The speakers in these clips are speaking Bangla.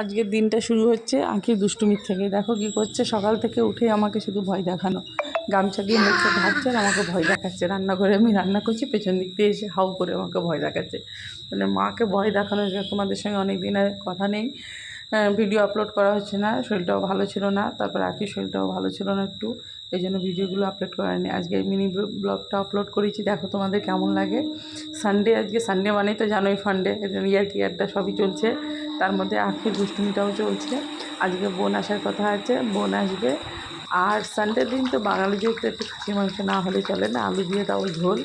আজকের দিনটা শুরু হচ্ছে আঁকির দুষ্টুমির থেকে। দেখো কী করছে? সকাল থেকে উঠে আমাকে শুধু ভয় দেখানো। গামছা দিয়ে মুখে ঢাকছে আর আমাকে ভয় দেখাচ্ছে। রান্নাঘরে আমি রান্না করছি, পেছন দিক দিয়ে এসে হাউ করে আমাকে ভয় দেখাচ্ছে। মানে মাকে ভয় দেখানো তোমাদের সঙ্গে অনেক দিন আর কথা নেই। ভিডিও আপলোড করা হচ্ছে না, শরীরটাও ভালো ছিল না। তারপর আঁকির শরীরটাও ভালো ছিল না একটু। এই জন্য ভিডিওগুলো আপলোড করা হয়নি। আজকে মিনি ব্লগটা আপলোড করেছি। দেখো তোমাদের কেমন লাগে। সানডে আজকে সানডে মানেই তো জানোই ফান্ডে ইয়ার টিয়ারটা সবই চলছে। তার মধ্যে আখির দুষ্টুমিটাও চলছে। আজকে বোন আসার কথা আছে, বোন আসবে। আর সানডে দিন তো বাঙালি যেহেতু একটু খাসি মাংস না হলে চলে না, আলু দিয়ে তাও ঝোল।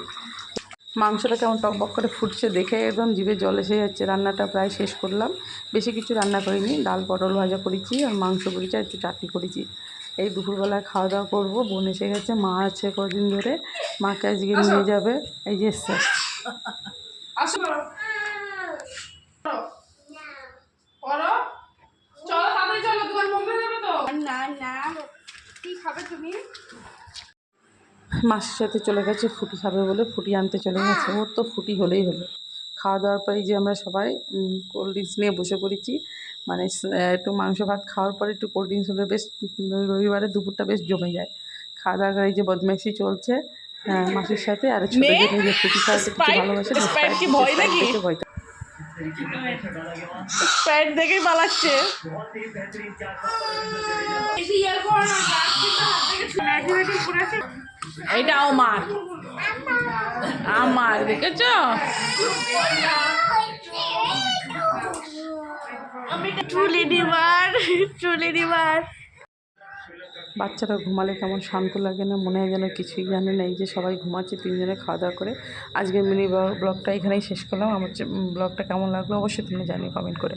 মাংসটা কেমন টকবক করে ফুটছে দেখে একদম জিভে জল এসে যাচ্ছে। রান্নাটা প্রায় শেষ করলাম। বেশি কিছু রান্না করিনি, ডাল, পটল ভাজা করেছি আর মাংস করেছি আর একটু চাটনি করেছি। এই দুপুরবেলায় খাওয়া দাওয়া করব, বোন এসে গেছে, মা আছে কদিন ধরে। মাকে আজকে নিয়ে যাবে। এই যে এসছে আসো করো চলো তাড়াতাড়ি চলো দোকান বন্ধ হয়ে যাবে তো না না কি খাবে তুমি? মাসির সাথে চলে গেছে ফুটি খাবে বলে ফুটি আনতে চলে গেছে। ওর তো ফুটি হলেই হলো। খাওয়া দাওয়ার পরে যে আমরা সবাই কোল্ড ড্রিঙ্কস নিয়ে বসে পড়েছি। মানে একটু মাংস ভাত খাওয়ার পরে একটু কোল্ড ড্রিঙ্কস হলে বেশ রবিবারে দুপুরটা বেশ জমে যায়। খাওয়া দাওয়া করে এই যে বদমাইশি চলছে হ্যাঁ, মাসির সাথে। আর ছোটো মেয়ে, যে ফুটি খাওয়াতে ভালোবাসে নাকি? ভয় দেখেই পালাচ্ছে। এইটা আমার আমার দেখেছ? বাচ্চারা ঘুমালে কেমন শান্ত লাগে না, মনে হয় যেন কিছুই জানে না, এই যে সবাই ঘুমাচ্ছে তিনজনে খাওয়া দাওয়া করে। আজকে মিনি ব্লগটা এখানেই শেষ করলাম। আমার ব্লগটা কেমন লাগল অবশ্যই তুমি জানিও কমেন্ট করে।